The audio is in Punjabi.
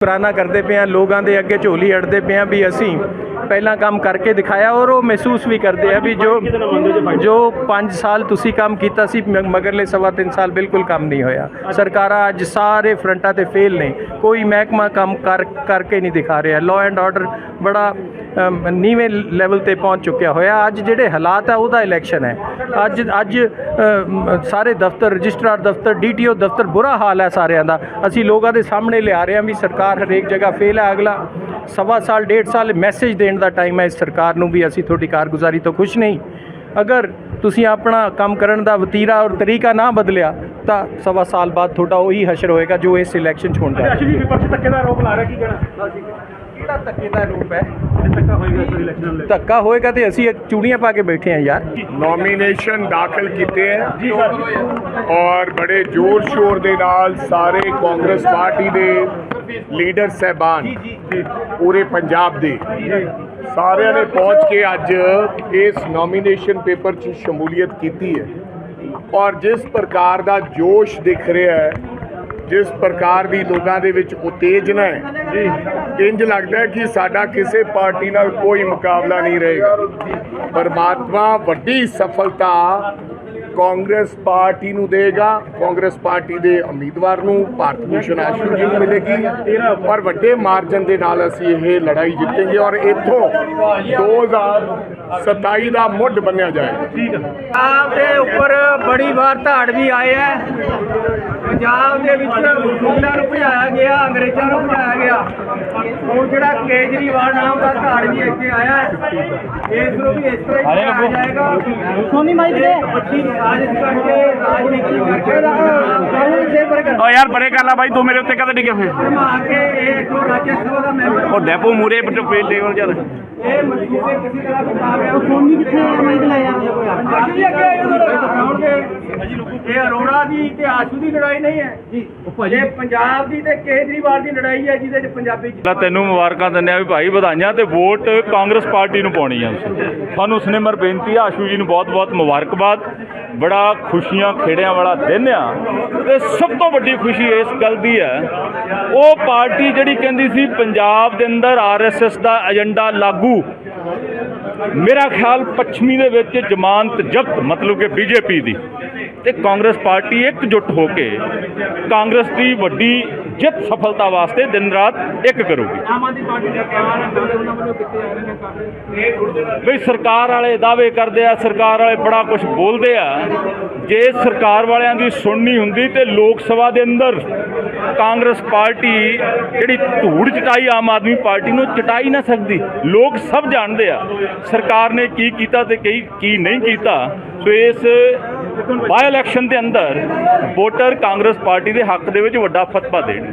ਸ਼ੁਕਰਾਨਾ ਕਰਦੇ ਪਏ ਹਾਂ, ਲੋਕਾਂ ਦੇ ਅੱਗੇ ਝੋਲੀ ਅੜਦੇ ਪਏ ਹਾਂ ਵੀ ਅਸੀਂ ਪਹਿਲਾਂ ਕੰਮ ਕਰਕੇ ਦਿਖਾਇਆ ਔਰ ਉਹ ਮਹਿਸੂਸ ਵੀ ਕਰਦੇ ਆ ਵੀ ਜੋ ਜੋ 5 ਸਾਲ ਤੁਸੀਂ ਕੰਮ ਕੀਤਾ ਸੀ ਮਗਰਲੇ ਸਵਾ ਤਿੰਨ ਸਾਲ ਬਿਲਕੁਲ ਕੰਮ ਨਹੀਂ ਹੋਇਆ। ਸਰਕਾਰਾਂ ਅੱਜ ਸਾਰੇ ਫਰੰਟਾਂ ਤੇ ਫੇਲ ਨੇ। ਕੋਈ ਮਹਿਕਮਾ ਕੰਮ ਕਰ, ਕਰਕੇ ਨਹੀਂ ਦਿਖਾ ਰਿਹਾ। ਲਾਅ ਐਂਡ ਆਰਡਰ ਬੜਾ ਨੀਵੇਂ ਲੈਵਲ ਤੇ ਪਹੁੰਚ ਚੁੱਕਿਆ ਹੋਇਆ। ਅੱਜ ਜਿਹੜੇ ਹਾਲਾਤ ਆ, ਉਹਦਾ ਇਲੈਕਸ਼ਨ ਹੈ। ਅੱਜ ਅੱਜ ਸਾਰੇ ਦਫ਼ਤਰ, ਰਜਿਸਟਰਾਰ ਦਫ਼ਤਰ ਡੀਟੀਓ ਦਫ਼ਤਰ ਬੁਰਾ ਹਾਲ ਹੈ ਸਾਰਿਆਂ ਦਾ। ਅਸੀਂ ਲੋਕਾਂ ਦੇ ਸਾਹਮਣੇ ਲਿਆ ਰਹੇ ਹਾਂ ਵੀ ਸਰਕਾਰ ਹਰੇਕ ਜਗ੍ਹਾ ਫੇਲ ਹੈ। ਅਗਲਾ ਸਵਾ ਸਾਲ, ਡੇਢ ਸਾਲ ਮੈਸੇਜ ਦੇਣ ਦਾ ਟਾਈਮ ਹੈ ਇਸ ਸਰਕਾਰ ਨੂੰ ਵੀ ਅਸੀਂ ਤੁਹਾਡੀ ਕਾਰਗੁਜ਼ਾਰੀ ਤੋਂ ਖੁਸ਼ ਨਹੀਂ। ਅਗਰ ਤੁਸੀਂ ਆਪਣਾ ਕੰਮ ਕਰਨ ਦਾ ਵਤੀਰਾ ਔਰ ਤਰੀਕਾ ਨਾ ਬਦਲਿਆ, ਤਾਂ ਸਵਾ ਸਾਲ ਬਾਅਦ ਤੁਹਾਡਾ ਉਹੀ ਹਸ਼ਰ ਹੋਏਗਾ ਜੋ ਇਸ ਇਲੈਕਸ਼ਨ 'ਚ ਹੋਣ ਜਾ ਅਸ਼ਵੀ ਵਿਪਕਸ਼ ਧੱਕੇ ਦਾ ਆਰੋਪ ਲਾ ਰਿਹਾ, ਕੀ ਕਹਿਣਾ? ਕਿਹੜਾ ਧੱਕੇ ਦਾ ਰੂਪ ਹੈ? ਧੱਕਾ ਹੋਏਗਾ ਇਸ ਇਲੈਕਸ਼ਨ ਨੂੰ ਲੈ ਧੱਕਾ ਹੋਏਗਾ ਤੇ ਅਸੀਂ ਚੂੜੀਆਂ ਪਾ ਕੇ ਬੈਠੇ ਹਾਂ ਯਾਰ। ਨੋਮੀਨੇਸ਼ਨ ਦਾਖਲ ਕੀਤੇ ਹੈ। ਜੀ ਸਰ। ਔਰ ਬੜੇ ਜ਼ੋਰ ਸ਼ੋਰ ਦੇ ਨਾਲ ਸਾਰੇ ਕਾਂਗਰਸ ਪਾਰਟੀ ਦੇ ਲੀਡਰ ਸਹਿਬਾਨ ਪੂਰੇ ਪੰਜਾਬ ਦੇ ਸਾਰਿਆਂ ਨੇ ਪਹੁੰਚ ਕੇ ਅੱਜ ਇਸ ਨੋਮੀਨੇਸ਼ਨ ਪੇਪਰ 'ਚ ਸ਼ਮੂਲੀਅਤ ਕੀਤੀ ਹੈ। ਔਰ ਜਿਸ ਪ੍ਰਕਾਰ ਦਾ ਜੋਸ਼ ਦਿਖ ਰਿਹਾ ਹੈ ਜਿਸ ਪ੍ਰਕਾਰ ਦੀ ਲੋਕਾਂ ਦੇ ਵਿੱਚ ਉਤੇਜਨਾ ਹੈ ਇੰਜ ਲੱਗਦਾ ਹੈ ਕਿ ਸਾਡਾ ਕਿਸੇ ਪਾਰਟੀ ਨਾਲ ਕੋਈ ਮੁਕਾਬਲਾ ਨਹੀਂ ਰਹੇਗਾ। ਪਰਮਾਤਮਾ ਵੱਡੀ ਸਫਲਤਾ ਕਾਂਗਰਸ ਪਾਰਟੀ ਨੂੰ ਦੇਗਾ। ਕਾਂਗਰਸ ਪਾਰਟੀ ਦੇ ਉਮੀਦਵਾਰ ਨੂੰ ਭਾਰਤ ਭੂਸ਼ਣ ਆਸ਼ੂ ਜੀ ਨੂੰ ਮਿਲੇਗੀ। ਪਰ ਵੱਡੇ ਮਾਰਜਨ ਦੇ ਨਾਲ ਅਸੀਂ ਇਹ ਲੜਾਈ ਜਿੱਤਾਂਗੇ ਔਰ ਇੱਥੋਂ 2027 ਦਾ ਮੁੱਢ ਬੰਨਿਆ ਜਾਏਗਾ ਪੰਜਾਬ ਦੇ ਉੱਪਰ ਬੜੀ ਵਾਰ ਧਾੜ ਵੀ ਆਏ ਹੈ। ਪੰਜਾਬ ਦੇ ਵਿੱਚ ਮੁਗਲਾਂ ਨੂੰ ਭਜਾਇਆ ਗਿਆ ਅੰਗਰੇਜ਼ਾਂ ਨੂੰ ਭਜਾਇਆ ਗਿਆ। ਹੁਣ ਜਿਹੜਾ ਕੇਜਰੀਵਾਲ ਨਾਮ ਦਾ ਧਾੜ ਵੀ ਇੱਥੇ ਆਇਆ ਹੈ। ਇਸ ਨੂੰ ਵੀ ਇਸ ਤਰ੍ਹਾਂ ਹੀ ਭਜਾਇਆ ਜਾਏਗਾ। ਸੋਨੀ ਮਾਈਕ ਦੇ। ਓ ਯਾਰ ਪਰੇ ਕਰ ਲੈ ਬਾਈ ਤੂੰ ਮੇਰੇ ਉੱਤੇ ਕਦੇ ਡਿੱਗੇ ਫੇ ਘੁਮਾ ਕੇ ਇਹ ਜੋ ਰਾਜ ਸਭਾ ਦਾ ਮੈਂਬਰ ਉਹ ਡੈਪੋ ਮੂਰੇ ਪੇਟ ਦੇ ਕੋਲ ਚੱਲ ਇਹ ਮਸੂਬੇ ਕਿਸੇ ਤਰ੍ਹਾਂ ਬਤਾ ਗਿਆ। ਉਹ ਸੋਨੀ ਕਿੱਥੇ ਹੈ ਮਾਈਕ ਲੈ ਯਾਰ ਕੋਈ ਆਏ ਇਹ ਅਰੋੜਾ ਦੀ ਤੇ ਆਸ਼ੂ ਦੀ ਲੜਾਈ ਨਹੀਂ ਹੈ। ਜੀ। ਇਹ ਪੰਜਾਬ ਦੀ ਤੇ ਕੇਜਰੀਵਾਲ ਦੀ ਲੜਾਈ ਹੈ ਜਿਹਦੇ ਚ ਪੰਜਾਬੀ ਪਹਿਲਾਂ ਤੈਨੂੰ ਮੁਬਾਰਕਾਂ ਦਿੰਦੇ ਆ ਵੀ ਭਾਈ ਵਧਾਈਆਂ ਤੇ ਵੋਟ ਕਾਂਗਰਸ ਪਾਰਟੀ ਨੂੰ ਪਾਉਣੀ ਆ ਤੁਸੀਂ। ਤੁਹਾਨੂੰ ਸਿਨੇਮਰ ਬੇਨਤੀ ਆ ਆਸ਼ੂ ਜੀ ਨੂੰ ਬਹੁਤ-ਬਹੁਤ ਮੁਬਾਰਕਬਾਦ। ਬੜਾ ਖੁਸ਼ੀਆਂ ਖੇੜਿਆਂ ਵਾਲਾ ਦਿਨ ਆ। ਤੇ ਸਭ ਤੋਂ ਵੱਡੀ ਖੁਸ਼ੀ ਇਸ ਗੱਲ ਦੀ ਹੈ ਉਹ ਪਾਰਟੀ ਜਿਹੜੀ ਕਹਿੰਦੀ ਸੀ ਪੰਜਾਬ ਦੇ ਅੰਦਰ ਆਰਐਸਐਸ ਦਾ ਏਜੰਡਾ ਲਾਗੂ। ਮੇਰਾ ਖਿਆਲ ਪੱਛਮੀ ਦੇ ਵਿੱਚ ਜ਼ਮਾਨਤ ਜ਼ਬਤ ਮਤਲਬ ਕਿ ਬੀਜੇਪੀ ਦੀ। ਤੇ ਕਾਂਗਰਸ ਪਾਰਟੀ ਇਕਜੁੱਟ ਹੋ ਕੇ ਕਾਂਗਰਸ ਦੀ ਵੱਡੀ ਜਿੱਤ ਸਫਲਤਾ ਵਾਸਤੇ ਦਿਨ ਰਾਤ ਇੱਕ ਕਰੂਗੀ। ਆਮ ਆਦਮੀ ਪਾਰਟੀ ਦਾ ਕਾਰਨ ਉਹਨਾਂ ਵੱਲੋਂ ਕਿੱਥੇ ਆ ਰਹੇ ਨੇ ਕੰਮ ਵੀ ਸਰਕਾਰ ਵਾਲੇ ਦਾਅਵੇ ਕਰਦੇ ਆ ਸਰਕਾਰ ਵਾਲੇ ਬੜਾ ਕੁਝ ਬੋਲਦੇ ਆ। ਜੇ ਸਰਕਾਰ ਵਾਲਿਆਂ ਦੀ ਸੁਣਨੀ ਹੁੰਦੀ ਤੇ ਲੋਕ ਸਭਾ ਦੇ ਅੰਦਰ ਕਾਂਗਰਸ ਪਾਰਟੀ ਜਿਹੜੀ ਧੂੜ ਚਟਾਈ ਆਮ ਆਦਮੀ ਪਾਰਟੀ ਨੂੰ ਚਟਾਈ ਨਾ ਸਕਦੀ ਲੋਕ ਸਭ ਜਾਣਦੇ ਆ। ਸਰਕਾਰ ਨੇ ਕੀ ਕੀਤਾ ਤੇ ਕੀ ਕੀ ਨਹੀਂ ਕੀਤਾ। ਸੋ ਇਸ ਬਾਈ ਇਲੈਕਸ਼ਨ ਦੇ ਅੰਦਰ ਵੋਟਰ ਕਾਂਗਰਸ ਪਾਰਟੀ ਦੇ ਹੱਕ ਦੇ ਵਿੱਚ ਵੱਡਾ ਫਤਵਾ ਦੇਣ।